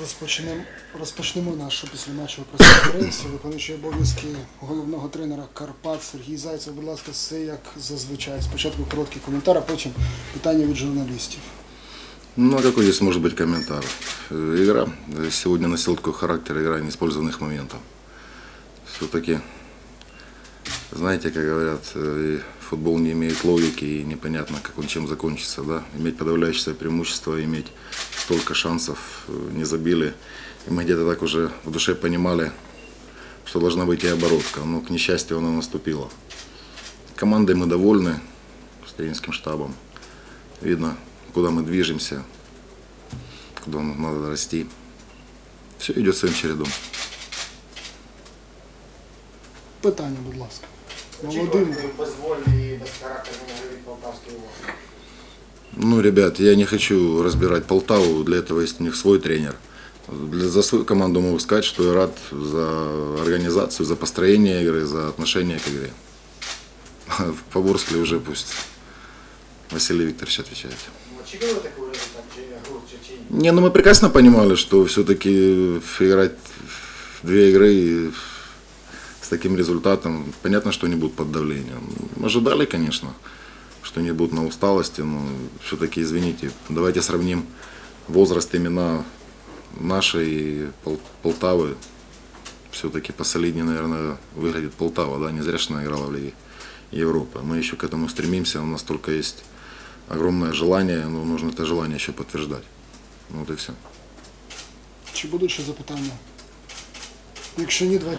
Розпочнемо, розпочнемо нашу післяматчеву прес-конференцію. Виконуючий обов'язки головного тренера Карпат Сергій Зайцев. Будь ласка, все як зазвичай. Спочатку короткий коментар, а потім питання від журналістів. Ну, а какой здесь может быть комментарий? Э, Игра э, сегодня носила такой характер, игра неиспользованных моментов. Все-таки, знаете, как говорят, э, футбол не имеет логики и непонятно, как он чем закончится. Да? Иметь подавляющее преимущество, иметь столько шансов, э, не забили. И мы где-то так уже в душе понимали, что должна быть и оборотка. Но, к несчастью, она наступила. Командой мы довольны, с тренерским штабом. Видно, куда мы движемся, куда нам надо расти. Все идет своим чередом. Питання, будь ласка. Володимир. Очікувати безвольний і безхарактерний гри від Полтавської області. Ну, ребят, я не хочу разбирать Полтаву, для этого есть у них свой тренер. Для, за свою команду могу сказать, что я рад за организацию, за построение игры, за отношение к игре. По Ворскле уже пусть Василий Викторович отвечает. Ви Очікували такий результат, чи гру, чи, чи ні? Не, ну мы прекрасно понимали, что все-таки играть в две игры и с таким результатом, понятно, что они будут под давлением. Ожидали, конечно, что они будут на усталости, но все-таки, извините, давайте сравним возраст именно нашей Пол- Полтавы. Все-таки посолиднее, наверное, выглядит Полтава, да, не зря что она играла в Лиге Европы. Мы еще к этому стремимся, у нас только есть огромное желание, но нужно это желание еще подтверждать. Вот и все. Чи будуть ще запитання? Якщо ні, давайте